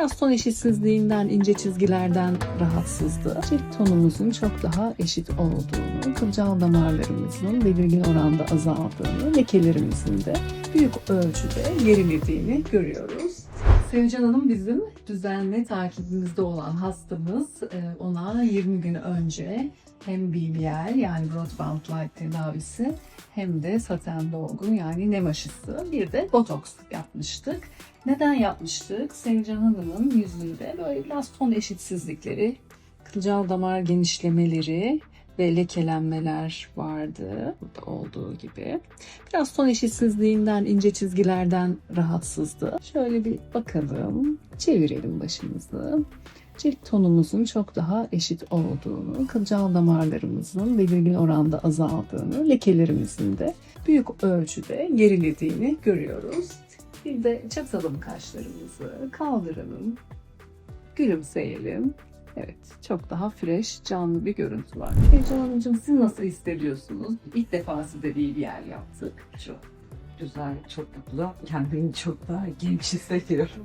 Biraz ton eşitsizliğinden, ince çizgilerden rahatsızdı. Cilt tonumuzun çok daha eşit olduğunu, kılcal damarlarımızın belirgin oranda azaldığını, lekelerimizin de büyük ölçüde gerilediğini görüyoruz. Sevcan Hanım bizim düzenli takibimizde olan hastamız. Ee, Ona 20 gün önce hem BBL yani Broadband Light tedavisi hem de saten dolgu yani nem aşısı bir de botoks yapmıştık. Neden yapmıştık? Sevcan Hanım'ın yüzünde böyle biraz ton eşitsizlikleri, kılcal damar genişlemeleri ve lekelenmeler vardı. Burada olduğu gibi. Biraz ton eşitsizliğinden, ince çizgilerden rahatsızdı. Şöyle bir bakalım. Çevirelim başımızı. Cilt tonumuzun çok daha eşit olduğunu, kılcal damarlarımızın belirgin oranda azaldığını, lekelerimizin de büyük ölçüde gerilediğini görüyoruz. Bir de çatalım kaşlarımızı, kaldıralım, gülümseyelim. Evet, çok daha fresh, canlı bir görüntü var. Ece Hanımcığım siz nasıl hissediyorsunuz? İlk defa size bir yer yaptık. Çok güzel, çok mutlu. Kendimi çok daha genç hissediyorum.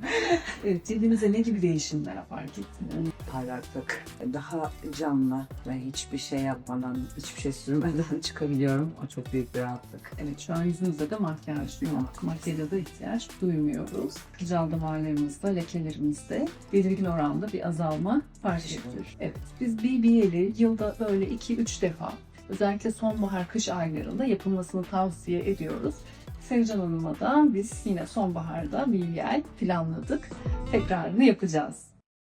Evet, cildinize ne gibi değişimler fark ettiniz? Parlaklık, daha canlı ve hiçbir şey yapmadan, hiçbir şey sürmeden çıkabiliyorum. O çok büyük bir rahatlık. Evet, şu an yüzünüzde de makyaj yok. Makyaja da ihtiyaç duymuyoruz. Kılcal damarlarımızda, lekelerimizde belirgin oranda bir azalma fark ettik. Evet, biz BBL'i yılda böyle 2-3 defa özellikle sonbahar kış aylarında yapılmasını tavsiye ediyoruz. Sevcan Hanım'a da biz yine sonbaharda BBL planladık. Tekrarını yapacağız.